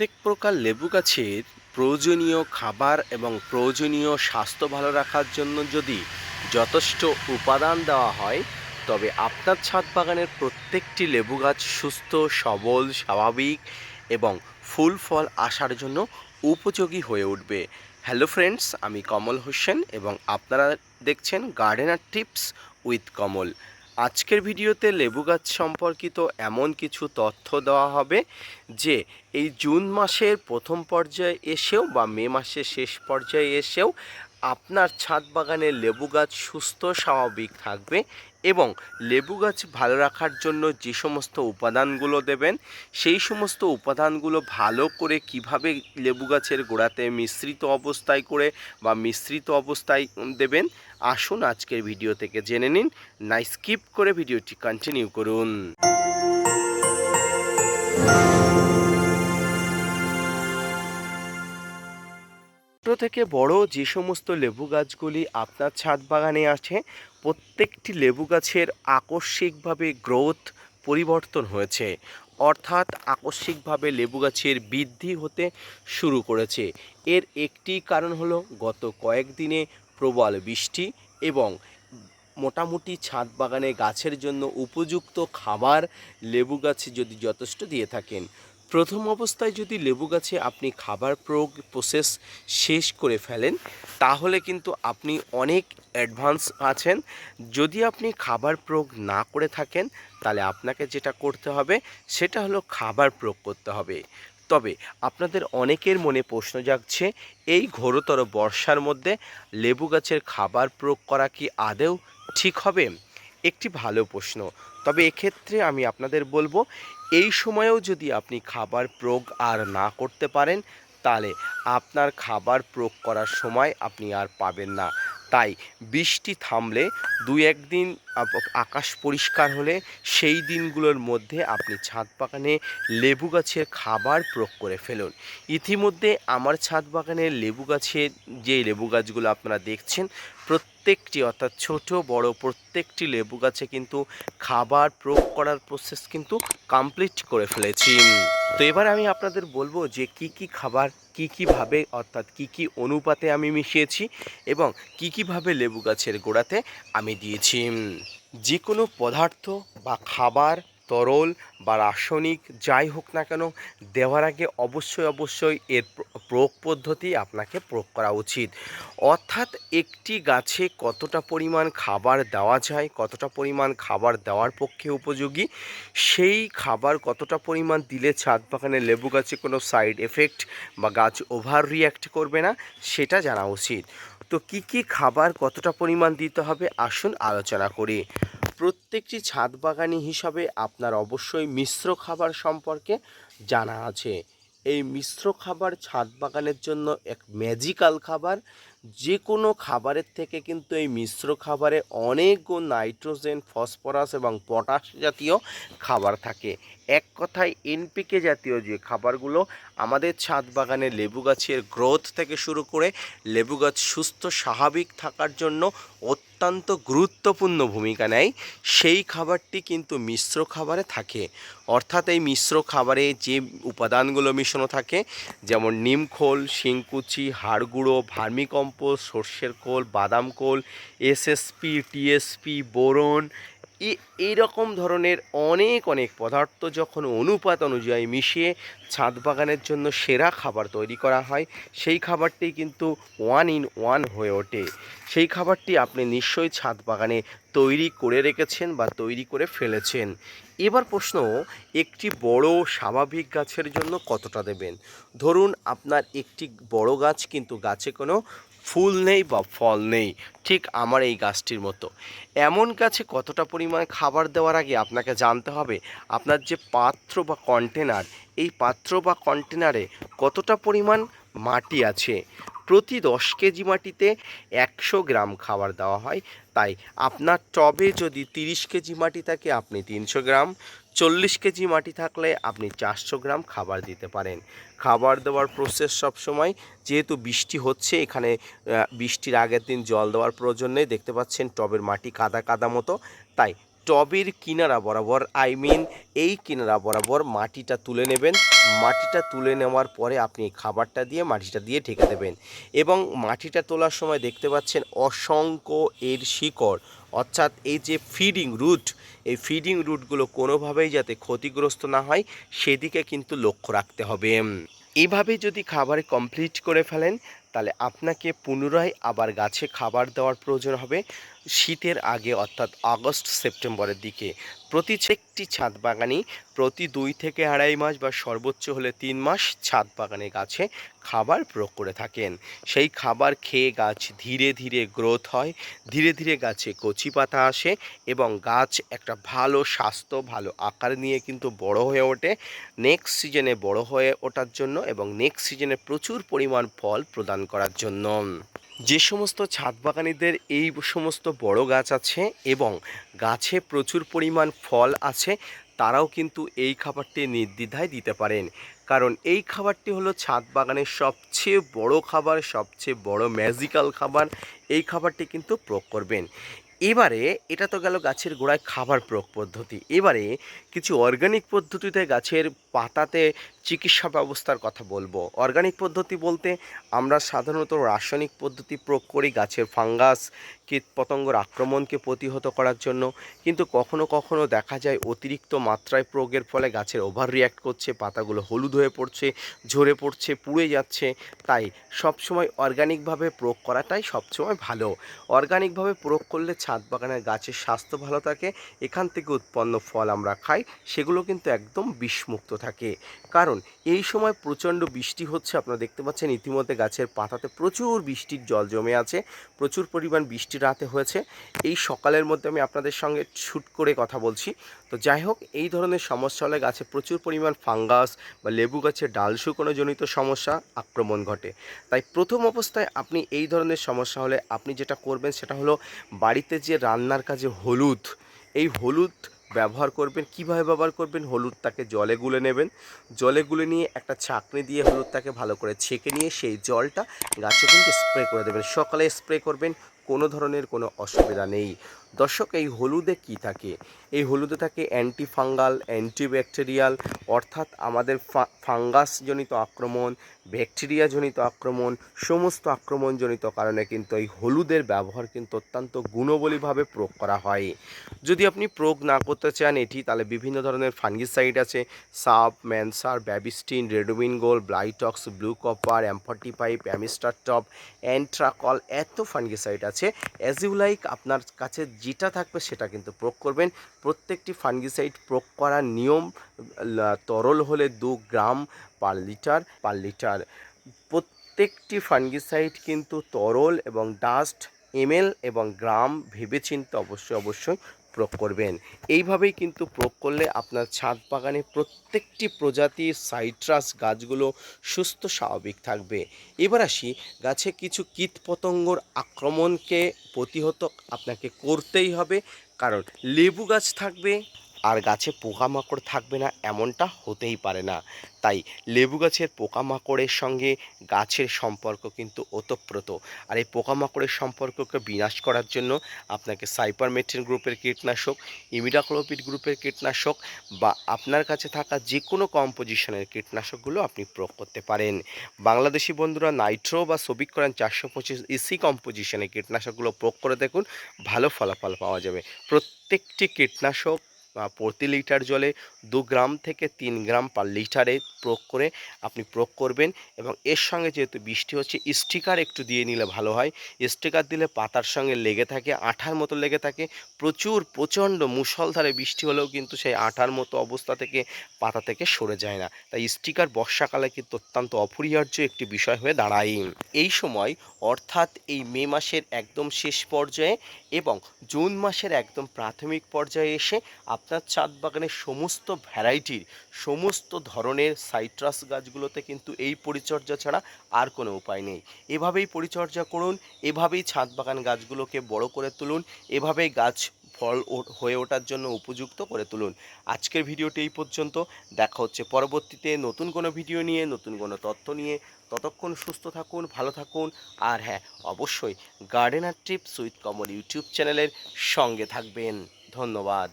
প্রত্যেক প্রকার লেবু গাছের প্রয়োজনীয় খাবার এবং প্রয়োজনীয় স্বাস্থ্য ভালো রাখার জন্য যদি যথেষ্ট উপাদান দেওয়া হয়, তবে আপনার ছাদ বাগানের প্রত্যেকটি লেবু গাছ সুস্থ, সবল, স্বাভাবিক এবং ফুল ফল আসার জন্য উপযোগী হয়ে উঠবে। হ্যালো ফ্রেন্ডস আমি কমল হোসেন এবং আপনারা দেখছেন গার্ডেনার টিপস উইথ কমল। আজকের ভিডিওতে লেবু গাছ সম্পর্কিত এমন কিছু তথ্য দেওয়া হবে যে এই জুন মাসের প্রথম পর্যায়ে এসেও বা মে মাসের শেষ পর্যায়ে এসেও আপনার ছাদ বাগানে লেবু গাছ সুস্থ, স্বাভাবিক থাকবে এবং লেবু গাছ ভালো রাখার জন্য যে সমস্ত উপাদানগুলো দেবেন, সেই সমস্ত উপাদানগুলো ভালো করে কীভাবে লেবু গাছের গোড়াতে মিশ্রিত অবস্থায় করে বা মিশ্রিত অবস্থায় দেবেন, আসুন আজকের ভিডিও থেকে জেনে নিন। না, স্কিপ করে ভিডিওটি কন্টিনিউ করুন। থেকে বড় যে সমস্ত লেবু গাছগুলি আপনার ছাদ বাগানে আছে, প্রত্যেকটি লেবু গাছের আকস্মিকভাবে গ্রোথ পরিবর্তন হয়েছে। অর্থাৎ আকস্মিকভাবে লেবু গাছের বৃদ্ধি হতে শুরু করেছে। এর একটি কারণ হলো গত কয়েকদিনে প্রবল বৃষ্টি এবং মোটামুটি ছাদ বাগানে গাছের জন্য উপযুক্ত খাবার লেবু গাছে যদি যথেষ্ট দিয়ে থাকেন প্রথম অবস্থায় যদি লেবু গাছে আপনি খাবার প্রয়োগ প্রসেস শেষ করে ফেলেন, তাহলে কিন্তু আপনি অনেক অ্যাডভান্স আছেন। যদি আপনি খাবার প্রয়োগ না করে থাকেন, তাহলে আপনাকে যেটা করতে হবে, সেটা হলো খাবার প্রয়োগ করতে হবে। তবে আপনাদের অনেকের মনে প্রশ্ন জাগছে, এই ঘোরতর বর্ষার মধ্যে লেবু গাছের খাবার প্রয়োগ করা কি আদেও ঠিক হবে? একটি ভালো প্রশ্ন। তবে এক্ষেত্রে আমি আপনাদের বলব এই সময়েও যদি আপনি খাবার প্রয়োগ আর না করতে পারেন, তাহলে আপনার খাবার প্রয়োগ করার সময় আপনি আর পাবেন না। তাই বৃষ্টি থামলে দু একদিন আকাশ পরিষ্কার হলে সেই দিনগুলোর মধ্যে আপনি ছাদ বাগানে লেবু গাছের খাবার প্রয়োগ করে ফেলুন। ইতিমধ্যে আমার ছাদ বাগানের লেবু গাছের যে লেবু গাছগুলো আপনারা দেখছেন প্রত্যেকটি, অর্থাৎ ছোট, বড় প্রত্যেকটি লেবু গাছে কিন্তু খাবার প্রয়োগ করার প্রসেস কিন্তু কমপ্লিট করে ফেলেছি। তো এবার আমি আপনাদের বলব যে কি কি খাবার কি কীভাবে অর্থাৎ কি কি অনুপাতে আমি মিশিয়েছি এবং কি কীভাবে লেবু গাছের গোড়াতে আমি দিয়েছি। যে কোনো পদার্থ বা খাবার তরল বা রাসায়নিক যাই হোক না কেন দেওয়ার আগে অবশ্যই অবশ্যই এর প্রয়োগ পদ্ধতি আপনাকে প্রয়োগ করা উচিত। অর্থাৎ একটি গাছে কতটা পরিমাণ খাবার দেওয়া যায়, কতটা পরিমাণ খাবার দেওয়ার পক্ষে উপযোগী, সেই খাবার কতটা পরিমাণ দিলে ছাদ বাগানে লেবু গাছে কোনো সাইড এফেক্ট বা গাছ ওভার রিয়াক্ট করবে না, সেটা জানা উচিত। তো কি কি খাবার কতটা পরিমাণ দিতে হবে আসুন আলোচনা করি। প্রত্যেকটি ছাদ বাগানি হিসাবে আপনার অবশ্যই মিশ্র খাবার সম্পর্কে জানা আছে। এই মিশ্র খাবার ছাদ বাগানের জন্য এক ম্যাজিক্যাল খাবার। যে কোনো খাবারের থেকে কিন্তু এই মিশ্র খাবারে অনেক নাইট্রোজেন, ফসফরাস এবং পটাশ জাতীয় খাবার থাকে। এক কথায় এনপিকে জাতীয় যে খাবারগুলো আমাদের ছাদ বাগানে লেবু গাছের গ্রোথ থেকে শুরু করে লেবু গাছ সুস্থ, স্বাভাবিক থাকার জন্য অত্যন্ত গুরুত্বপূর্ণ ভূমিকা নেয়। সেই খাবারটি কিন্তু মিশ্র খাবারে থাকে। অর্থাৎ এই মিশ্র খাবারে যে উপাদানগুলো মিশানো থাকে, যেমন নিমখোল শিংকুচি, হাড়গুঁড়ো, ভার্মিকম্পোস্ট, সর্ষের খোল, বাদাম খোল এসএসপি টিএসপি বোরন এ- এইরকম ধরনের অনেক অনেক পদার্থ যখন অনুপাত অনুযায়ী মিশিয়ে ছাদ বাগানের জন্য সেরা খাবার তৈরি করা হয়, সেই খাবারটি কিন্তু ওয়ান ইন ওয়ান হয়ে ওঠে। সেই খাবারটি আপনি নিশ্চয়ই ছাদ বাগানে তৈরি করে রেখেছেন বা তৈরি করে ফেলেছেন। এবার প্রশ্ন, একটি বড় স্বাভাবিক গাছের জন্য কতটা দেবেন? ধরুন, আপনার একটি বড় গাছ কিন্তু গাছে কোনো ফুল নেই বা ফল নেই, ঠিক আমার এই গাছটির মতো। এমন গাছে কতটা পরিমাণ খাবার দেওয়ার আগে আপনাকে জানতে হবে, আপনার যে পাত্র বা কন্টেনার এই পাত্র বা কন্টেনারে কতটা পরিমাণ মাটি আছে? প্রতি দশ কেজি মাটিতে একশো গ্রাম খাবার দেওয়া হয়। তাই আপনার টবে যদি তিরিশ কেজি মাটি থাকে, আপনি তিনশো গ্রাম। চল্লিশ কেজি মাটি থাকলে আপনি চারশো গ্রাম খাবার দিতে পারেন। খাবার দেওয়ার প্রসেস সবসময়, যেহেতু বৃষ্টি হচ্ছে, এখানে বৃষ্টির আগের দিন জল দেওয়ার প্রয়োজন নেই। দেখতে পাচ্ছেন টবের মাটি কাদা কাদা মতো। তাই টবের কিনারা বরাবর আই মিন এই কিনারা বরাবর মাটিটা তুলে নেবেন। মাটিটা তুলে নেওয়ার পরে আপনি খাবারটা দিয়ে মাটিটা দিয়ে ঢেকে দেবেন। এবং মাটিটা তোলার সময় দেখতে পাচ্ছেন অসংখ্য এর শিকড়। অর্থাৎ এই যে ফিডিং রুট এই ফিডিং রুটগুলো কোনোভাবেই যাতে ক্ষতিগ্রস্ত না হয়, সেদিকে কিন্তু লক্ষ্য রাখতে হবে। এভাবে যদি খাবার কমপ্লিট করে ফেলেন তাহলে আপনাকে পুনরায় আবার গাছে খাবার দেওয়ার প্রয়োজন হবে। শীতের আগে অর্থাৎ আগস্ট সেপ্টেম্বরের দিকে প্রতি একটি ছাদ বাগানই প্রতি দুই থেকে আড়াই মাস বা সর্বোচ্চ হলে তিন মাস ছাদ বাগানে গাছে খাবার প্রয়োগ করে থাকেন। সেই খাবার খেয়ে গাছ ধীরে ধীরে গ্রোথ হয়, ধীরে ধীরে গাছে কচি পাতা আসে এবং গাছ একটা ভালো স্বাস্থ্য, ভালো আকার নিয়ে কিন্তু বড় হয়ে ওঠে। নেক্সট সিজনে বড় হয়ে ওঠার জন্য এবং নেক্সট সিজনে প্রচুর পরিমাণ ফল প্রদান করার জন্য। যে সমস্ত ছাদ বাগানিদের এই সমস্ত বড় গাছ আছে এবং গাছে প্রচুর পরিমাণ ফল আছে, তারাও কিন্তু এই খাবারটি নির্দ্বিধায় দিতে পারেন। কারণ এই খাবারটি হলো ছাদ বাগানের সবচেয়ে বড় খাবার, সবচেয়ে বড় ম্যাজিক্যাল খাবার। এই খাবারটি কিন্তু প্রয়োগ করবেন। এবারে এটা তো গেল গাছের গোড়ায় খাবার প্রয়োগ পদ্ধতি। এবারে কিছু অর্গানিক পদ্ধতিতে গাছের পাতাতে চিকিৎসা ব্যবস্থার কথা বলব। অর্গানিক পদ্ধতি বলতে আমরা সাধারণত রাসায়নিক পদ্ধতি প্রয়োগ করি, গাছের ফাঙ্গাস কীট পতঙ্গর আক্রমণকে প্রতিহত করার জন্য। কিন্তু কখনো কখনো দেখা যায় অতিরিক্ত মাত্রায় প্রয়োগের ফলে গাছের ওভার রিয়াক্ট করছে, পাতাগুলো হলুদ হয়ে পড়ছে, ঝরে পড়ছে, পুড়ে যাচ্ছে। তাই সবসময় অর্গানিকভাবে প্রয়োগ করাটাই সবসময় ভালো। অর্গানিকভাবে প্রয়োগ করলে ছাদ বাগানের গাছের স্বাস্থ্য ভালো থাকে, এখান থেকে উৎপন্ন ফল আমরা খাই, সেগুলো কিন্তু একদম বিষমুক্ত থাকে। কারণ এই সময় প্রচণ্ড বৃষ্টি হচ্ছে, আপনারা দেখতে পাচ্ছেন ইতিমধ্যে গাছের পাতাতে প্রচুর বৃষ্টির জল জমে আছে, প্রচুর পরিমাণ বৃষ্টি রাতে হয়েছে। এই সকালের মধ্যে আমি আপনাদের সঙ্গে ছুট করে কথা বলছি। তো যাই হোক, এই ধরনের সমস্যা হলে গাছে প্রচুর পরিমাণ ফাঙ্গাস বা লেবু গাছের ডাল শুকনো জনিত সমস্যা, আক্রমণ ঘটে। তাই প্রথম অবস্থায় আপনি এই ধরনের সমস্যা হলে আপনি যেটা করবেন সেটা হলো বাড়িতে যে রান্নার কাজে হলুদ, এই হলুদ ব্যবহার করবেন। কীভাবে ব্যবহার করবেন? হলুদটাকে জলে গুলে নেবেন। জলে গুলে নিয়ে একটা ছাঁকনি দিয়ে হলুদটাকে ভালো করে ছেঁকে নিয়ে সেই জলটা গাছে কিন্তু স্প্রে করে দেবেন। সকালে স্প্রে করবেন কোনো ধরনের কোনো অসুবিধা নেই। দর্শক, এই হলুদে কি থাকে? এই হলুদে থাকে অ্যান্টিফাঙ্গাল অ্যান্টিব্যাকটেরিয়াল অর্থাৎ আমাদের ফাঙ্গাসজনিত আক্রমণ ব্যাকটেরিয়াজনিত আক্রমণ, সমস্ত আক্রমণজনিত কারণে কিন্তু এই হলুদের ব্যবহার কিন্তু অত্যন্ত গুণবলীভাবে প্রয়োগ করা হয়। যদি আপনি প্রয়োগ না করতে চান এটি, তাহলে বিভিন্ন ধরনের ফাঙ্গিসাইড আছে, সাপ, ম্যানসার, Bavistin Ridomil gold Blitox, blue copper অ্যাম্ফার্টি পাইপ অ্যামিস্টার টপ, অ্যান্ট্রাকল, এত ফাঙ্গিসাইড আছে। অ্যাজ ইউ লাইক আপনার কাছে যেটা থাকবে সেটা কিন্তু প্রয়োগ করবেন। প্রত্যেকটি ফাঙ্গিসাইড প্রয়োগ করার নিয়ম তরল হলে দু gram per litre per litre প্রত্যেকটি ফাঙ্গিসাইড কিন্তু তরল এবং ডাস্ট এমএল এবং গ্রাম ভেবেচিন্তে অবশ্যই অবশ্যই প্রয়োগ করবেন। এইভাবেই কিন্তু প্রয়োগ করলে আপনার ছাদ বাগানে প্রত্যেকটি প্রজাতির সাইট্রাস গাছগুলো সুস্থ, স্বাভাবিক থাকবে। এবার আসি গাছে কিছু কীটপতঙ্গর আক্রমণকে প্রতিহত আপনাকে করতেই হবে। কারণ লেবু গাছ থাকবে আর গাছে পোকামাকড় থাকবে না, এমনটা হতেই পারে না। তাই লেবু গাছের পোকামাকড়ের সঙ্গে গাছের সম্পর্ক কিন্তু ওতপ্রোত। আর এই পোকামাকড়ের সম্পর্ককে বিনাশ করার জন্য আপনাকে সাইপারমেট্রিন গ্রুপের কীটনাশক, ইমিডাক্লোপিড গ্রুপের কীটনাশক বা আপনার কাছে থাকা যে কোনো কম্পোজিশনের কীটনাশকগুলো আপনি প্রয়োগ করতে পারেন। বাংলাদেশি বন্ধুরা নাইট্রো বা সবিক করেন চারশো পঁচিশ ইসি কম্পোজিশনের কীটনাশকগুলো প্রয়োগ করে দেখুন, ভালো ফলাফল পাওয়া যাবে। প্রত্যেকটি কীটনাশক প্রতি লিটার জলে দু গ্রাম থেকে তিন গ্রাম পার লিটারে প্রয়োগ করে আপনি প্রয়োগ করবেন এবং এর সঙ্গে যেহেতু বৃষ্টি হচ্ছে, স্টিকার একটু দিয়ে নিলে ভালো হয়। স্টিকার দিলে পাতার সঙ্গে লেগে থাকে, আঠার মতো লেগে থাকে। প্রচুর প্রচণ্ড মুষলধারে বৃষ্টি হলেও কিন্তু সেই আঠার মতো অবস্থা থেকে পাতা থেকে সরে যায় না। তাই স্টিকার বর্ষাকালে কিন্তু অত্যন্ত অপরিহার্য একটি বিষয় হয়ে দাঁড়ায়। এই সময় অর্থাৎ এই মে মাসের একদম শেষ পর্যায়ে এবং জুন মাসের একদম প্রাথমিক পর্যায়ে এসে আপনার ছাদ বাগানের সমস্ত ভ্যারাইটির, সমস্ত ধরনের সাইট্রাস গাছগুলোতে কিন্তু এই পরিচর্যা ছাড়া আর কোনো উপায় নেই। এভাবেই পরিচর্যা করুন, এভাবেই ছাদ বাগান গাছগুলোকে বড় করে তুলুন, এভাবেই গাছ ফল হয়ে ওঠার জন্য উপযুক্ত করে তুলুন। আজকের ভিডিওটি এই পর্যন্ত। দেখা হচ্ছে পরবর্তীতে নতুন কোনো ভিডিও নিয়ে, নতুন কোনো তথ্য নিয়ে। ততক্ষণ সুস্থ থাকুন, ভালো থাকুন। আর হ্যাঁ অবশ্যই gardener trips with Kamal YouTube চ্যানেলের সঙ্গে থাকবেন। ধন্যবাদ।